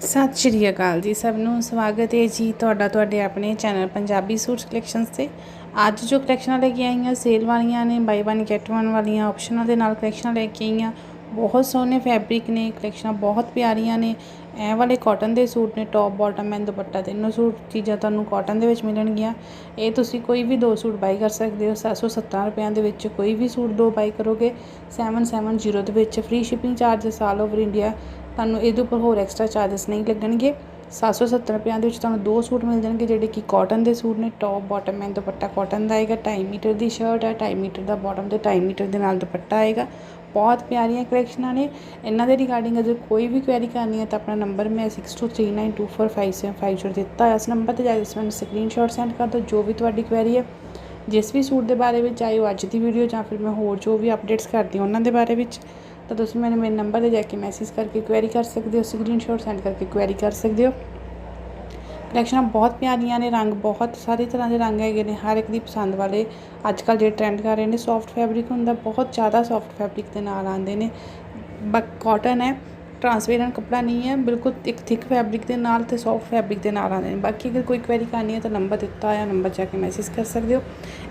ਸਤਿ ਸ਼੍ਰੀ ਅਕਾਲ ਜੀ ਸਭ ਨੂੰ। ਸਵਾਗਤ ਹੈ ਜੀ ਤੁਹਾਡਾ ਤੁਹਾਡੇ ਆਪਣੇ ਚੈਨਲ ਪੰਜਾਬੀ ਸੂਟਸ ਕਲੈਕਸ਼ਨਸ ਤੇ। ਅੱਜ ਜੋ ਕਲੈਕਸ਼ਨਾਂ ਲੈ ਕੇ ਆਈਆਂ ਸੇਲ ਵਾਲੀਆਂ ਨੇ ਬਾਈ ਵਨ ਗੈਟ ਵਨ ਵਾਲੀਆਂ ਆਪਸ਼ਨਾਂ ਦੇ ਨਾਲ ਕਲੈਕਸ਼ਨਾਂ ਲੈ ਕੇ ਆਈਆਂ। ਬਹੁਤ ਸੋਹਣੇ ਫੈਬਰਿਕ ਨੇ ਕਲੈਕਸ਼ਨਾਂ ਬਹੁਤ ਪਿਆਰੀਆਂ ਨੇ। ਇਹ ਵਾਲੇ ਕਾਟਨ ਦੇ ਸੂਟ ਨੇ ਟੌਪ ਬਾਟਮ ਐਂਡ ਦੁਪੱਟਾ ਤਿੰਨੋਂ ਸੂਟ ਚੀਜ਼ਾਂ ਤੁਹਾਨੂੰ ਕਾਟਨ ਦੇ ਵਿੱਚ ਮਿਲਣਗੀਆਂ। ਇਹ ਤੁਸੀਂ ਕੋਈ ਵੀ ਦੋ ਸੂਟ ਬਾਈ ਕਰ ਸਕਦੇ ਹੋ। 770 ਰੁਪਿਆਂ ਦੇ ਵਿੱਚ ਕੋਈ ਵੀ ਸੂਟ ਦੋ ਬਾਈ ਕਰੋਗੇ। 770 ਦੇ ਵਿੱਚ free shipping charges all over India ਤੁਹਾਨੂੰ ਇਹਦੇ ਉੱਪਰ ਹੋਰ ਐਕਸਟਰਾ ਚਾਰजेस ਨਹੀਂ ਲੱਗਣਗੇ। 770 ਰੁਪਿਆਂ ਦੇ ਵਿੱਚ ਤੁਹਾਨੂੰ ਦੋ ਸੂਟ ਮਿਲ ਜਾਣਗੇ, ਜਿਹੜੇ ਕਿ ਕਾਟਨ ਦੇ ਸੂਟ ਨੇ। Top bottom and dupatta cotton ਦਾ ਆਏਗਾ। 2.5 ਮੀਟਰ ਦੀ ਸ਼ਰਟ ਹੈ। 2.5 ਮੀਟਰ ਦਾ ਬਾਟਮ ਤੇ 2.5 ਮੀਟਰ ਦੇ ਨਾਲ ਦੁਪੱਟਾ ਆਏਗਾ। ਬਹੁਤ ਪਿਆਰੀਆਂ ਕਲੈਕਸ਼ਨਾਂ ਨੇ। ਇਹਨਾਂ ਦੇ ਰਿਗਾਰਡਿੰਗ ਅਗਰ ਕੋਈ ਵੀ ਕੁਐਰੀ ਕਰਨੀ ਹੈ ਤਾਂ ਆਪਣਾ ਨੰਬਰ ਮੈਂ 6239245750 ਦਿੱਤਾ ਹੈ ਇਸ ਨੰਬਰ ਤੇ ਜਾ ਕੇ ਮੈਨੂੰ ਸਕਰੀਨਸ਼ਾਟ ਸੈਂਡ ਕਰ ਦਿਓ, ਜੋ ਵੀ ਤੁਹਾਡੀ ਕੁਐਰੀ ਹੈ। ਜਿਸ ਵੀ ਸੂਟ ਦੇ ਬਾਰੇ ਵਿੱਚ ਆਈ ਉਹ ਅੱਜ ਦੀ ਵੀਡੀਓ ਜਾਂ ਫਿਰ ਮੈਂ ਹੋਰ ਜੋ ਵੀ ਅਪਡੇਟਸ ਕਰਦੀ ਹਾਂ ਉਹਨਾਂ ਦੇ ਬਾਰੇ ਵਿੱਚ। ਤਾਂ ਤੁਸੀਂ ਮੈਨੂੰ ਮੇਰੇ ਨੰਬਰ ਤੇ ਜਾ ਕੇ ਮੈਸੇਜ ਕਰਕੇ ਕੁਐਰੀ ਕਰ ਸਕਦੇ ਹੋ ਸਕਰੀਨਸ਼ਾਟ ਸੈਂਡ ਕਰਕੇ ਕੁਐਰੀ ਕਰ ਸਕਦੇ ਹੋ। ਕਲੈਕਸ਼ਨਾਂ ਬਹੁਤ ਪਿਆਰੀਆਂ ਨੇ, ਰੰਗ ਬਹੁਤ ਸਾਰੇ ਤਰ੍ਹਾਂ ਦੇ ਰੰਗ ਹੈਗੇ ਨੇ, ਹਰ ਇੱਕ ਦੀ ਪਸੰਦ ਵਾਲੇ। ਅੱਜ ਕੱਲ੍ਹ ਜਿਹੜੇ ਟ੍ਰੈਂਡ ਕਰ ਰਹੇ ਨੇ ਸੌਫਟ ਫੈਬਰਿਕ ਹੁੰਦਾ, ਬਹੁਤ ਜ਼ਿਆਦਾ ਸੌਫਟ ਫੈਬਰਿਕ ਦੇ ਨਾਲ ਆਉਂਦੇ ਨੇ। ਬਟ ਕਾਟਨ ਹੈ ਟਰਾਂਸਪੇਰੈਂਟ ਕੱਪੜਾ ਨਹੀਂ ਹੈ, ਬਿਲਕੁਲ ਇੱਕ ਥਿਕ ਫੈਬਰਿਕ ਦੇ ਨਾਲ ਤੇ ਸੌਫਟ ਫੈਬਰਿਕ ਦੇ ਨਾਲ ਆਉਂਦੇ ਨੇ। ਬਾਕੀ ਅਗਰ ਕੋਈ ਕੁਐਰੀ ਕਰਨੀ ਹੈ ਤਾਂ ਨੰਬਰ ਦਿੱਤਾ ਹੋਇਆ ਨੰਬਰ ਜਾ ਕੇ ਮੈਸੇਜ ਕਰ ਸਕਦੇ ਹੋ।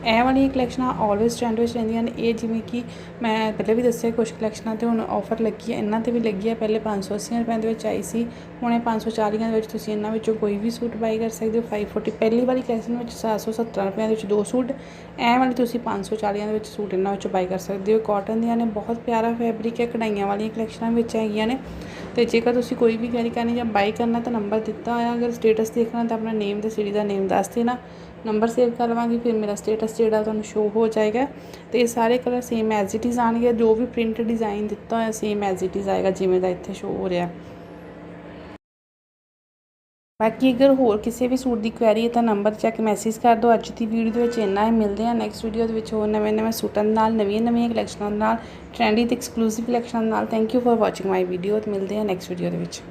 ਇਹ ਵਾਲੀਆਂ ਕਲੈਕਸ਼ਨਾਂ ਆਲਵੇਸ ਟ੍ਰੈਂਡ ਵਿੱਚ ਰਹਿੰਦੀਆਂ ਨੇ। ਇਹ ਜਿਵੇਂ ਕਿ ਮੈਂ ਪਹਿਲੇ ਵੀ ਦੱਸਿਆ ਕੁਝ ਕਲੈਕਸ਼ਨਾਂ ਤੇ ਹੁਣ ਆਫਰ ਲੱਗੀ ਹੈ, ਇਹਨਾਂ ਤੇ ਵੀ ਲੱਗੀ ਹੈ। ਪਹਿਲੇ 580 ਰੁਪਏ ਦੇ ਵਿੱਚ ਆਈ ਸੀ, ਹੁਣ ਇਹ 540 ਦੇ ਵਿੱਚ ਤੁਸੀਂ ਇਹਨਾਂ ਵਿੱਚੋਂ ਕੋਈ ਵੀ ਸੂਟ ਬਾਈ ਕਰ ਸਕਦੇ ਹੋ। 540 ਪਹਿਲੀ ਵਾਲੀ ਕਲੈਕਸ਼ਨ ਵਿੱਚ 770 ਰੁਪਏ ਦੇ ਵਿੱਚ ਦੋ ਸੂਟ। ਇਹ ਵਾਲੀ ਤੁਸੀਂ 540 ਦੇ ਵਿੱਚ ਸੂਟ ਇਹਨਾਂ ਵਿੱਚੋਂ ਬਾਈ ਕਰ ਸਕਦੇ ਹੋ। ਕਾਟਨ ਦੀਆਂ ਨੇ, ਬਹੁਤ ਪਿਆਰਾ ਫੈਬਰਿਕ ਹੈ, ਕਢਾਈਆਂ ਵਾਲੀਆਂ ਕਲੈਕਸ਼ਨਾਂ ਵਿੱਚ ਹੈਗੀਆਂ ਨੇ। ਤੇ ਜੇਕਰ ਤੁਸੀਂ ਕੋਈ ਵੀ ਕੈਰੀ ਕਰਨੀ ਜਾਂ ਬਾਈ ਕਰਨਾ ਤਾਂ ਨੰਬਰ ਦਿੱਤਾ ਹੋਇਆ। ਅਗਰ ਸਟੇਟਸ ਦੇਖਣਾ ਤਾਂ ਆਪਣਾ ਨੇਮ ਤੇ ਸਿਟੀ ਦਾ ਨੇਮ ਦੱਸ ਦੇਣਾ। ਨੰਬਰ ਸੇਵ ਕਰ ਲਵਾਂਗੀ, ਫਿਰ ਮੇਰਾ ਸਟੇਟਸ ਜਿਹੜਾ ਤੁਹਾਨੂੰ ਸ਼ੋ ਹੋ ਜਾਏਗਾ। ਤੇ ਇਹ ਸਾਰੇ colour same as it is ਆਣਗੇ ਜੋ ਵੀ ਪ੍ਰਿੰਟ ਡਿਜ਼ਾਈਨ ਦਿੱਤਾ ਹੋਇਆ ਸੇਮ ਐਜ਼ ਇਟ ਇਜ਼ ਆਏਗਾ, ਜਿਵੇਂ ਦਾ ਇੱਥੇ ਸ਼ੋ ਹੋ ਰਿਹਾ। ਬਾਕੀ ਅਗਰ ਹੋਰ ਕਿਸੇ ਵੀ ਸੂਟ ਦੀ ਕੁਐਰੀ ਹੈ ਤਾਂ ਨੰਬਰ ਚੈੱਕ ਮੈਸੇਜ ਕਰ ਦਿਓ। ਅੱਜ ਦੀ ਵੀਡੀਓ ਦੇ ਵਿੱਚ ਇੰਨਾ ਹੀ। ਮਿਲਦੇ ਆ ਨੈਕਸਟ ਵੀਡੀਓ ਦੇ ਵਿੱਚ ਹੋਰ ਨਵੇਂ ਨਵੇਂ ਸੂਟਾਂ ਨਾਲ, ਨਵੀਆਂ ਨਵੀਆਂ ਕਲੈਕਸ਼ਨਾਂ ਨਾਲ ਟ੍ਰੈਂਡੀ ਤੇ ਐਕਸਕਲੂਸਿਵ ਕਲੈਕਸ਼ਨਾਂ ਨਾਲ। Thank you for watching my video ਤੇ ਮਿਲਦੇ ਆ ਨੈਕਸਟ ਵੀਡੀਓ ਦੇ ਵਿੱਚ।